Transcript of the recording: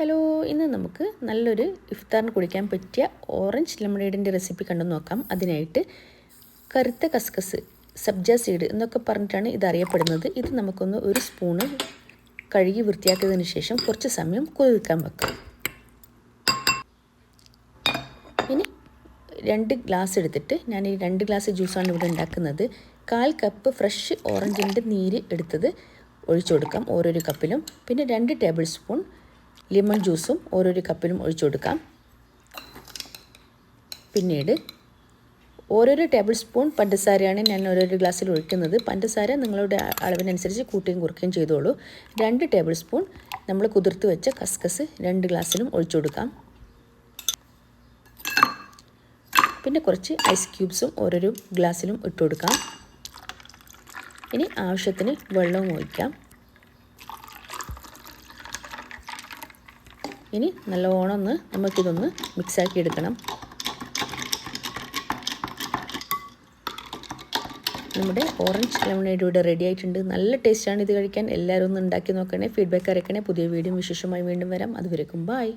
Hello ഇന്ന് നമുക്ക് നല്ലൊരു ഇഫ്താറിന് കുടിക്കാൻ പറ്റിയ ഓറഞ്ച് ലെമണേഡിന്റെ റെസിപ്പി കണ്ടു നോക്കാം. അതിനായിട്ട് കറുത്ത കസ്കസ് സബ്ജ സീഡ് എന്നൊക്കെ പറഞ്ഞിട്ടാണ് ഇത് അറിയപ്പെടുന്നത്. ഇത് നമുക്കൊന്ന് ഒരു സ്പൂണ് കഴുകി വൃത്തിയാക്കിയതിന് ശേഷം കുറച്ച് സമയം കുതിർക്കാൻ വെക്കാം. ഇനി രണ്ട് ഗ്ലാസ് എടുത്തിട്ട് ഞാൻ ഈ രണ്ട് ഗ്ലാസ് ജ്യൂസാണ് ഇവിടെ ഉണ്ടാക്കുന്നത്. കാൽ കപ്പ് ഫ്രഷ് ഓറഞ്ചിന്റെ നീര് എടുത്തത് ഒഴിച്ചു കൊടുക്കാം ഓരോരോ കപ്പിലും. പിന്നെ രണ്ട് ടേബിൾ സ്പൂൺ ലെമൺ ജ്യൂസും ഓരോരോ കപ്പിലും ഒഴിച്ചു കൊടുക്കാം. പിന്നീട് ഓരോരോ ടേബിൾ സ്പൂൺ പഞ്ചസാരയാണ് ഞാൻ ഓരോരോ ഗ്ലാസ്സിൽ ഒഴിക്കുന്നത്. പഞ്ചസാര നിങ്ങളുടെ അളവിനനുസരിച്ച് കൂട്ടുകയും കുറയ്ക്കുകയും ചെയ്തോളൂ. രണ്ട് ടേബിൾ സ്പൂൺ നമ്മൾ കുതിർത്ത് വെച്ച കസ്കസ് രണ്ട് ഗ്ലാസ്സിലും ഒഴിച്ചു കൊടുക്കാം. പിന്നെ കുറച്ച് ഐസ് ക്യൂബ്സും ഓരോരോ ഗ്ലാസ്സിലും ഇട്ട് കൊടുക്കാം. ഇനി ആവശ്യത്തിന് വെള്ളവും ഒഴിക്കാം. ഇനി നല്ലോണം ഒന്ന് നമുക്കിതൊന്ന് മിക്സാക്കി എടുക്കണം. നമ്മുടെ ഓറഞ്ച് ലെമണേഡ് ഇവിടെ റെഡി ആയിട്ടുണ്ട്. നല്ല ടേസ്റ്റാണ് ഇത് കഴിക്കാൻ. എല്ലാവരും ഒന്ന് ഉണ്ടാക്കി നോക്കണേ ഫീഡ്ബാക്ക് അറിയിക്കണേ. പുതിയ വീഡിയോ വിശേഷമായി വീണ്ടും വരാം. അതുവരെക്കും ബായ്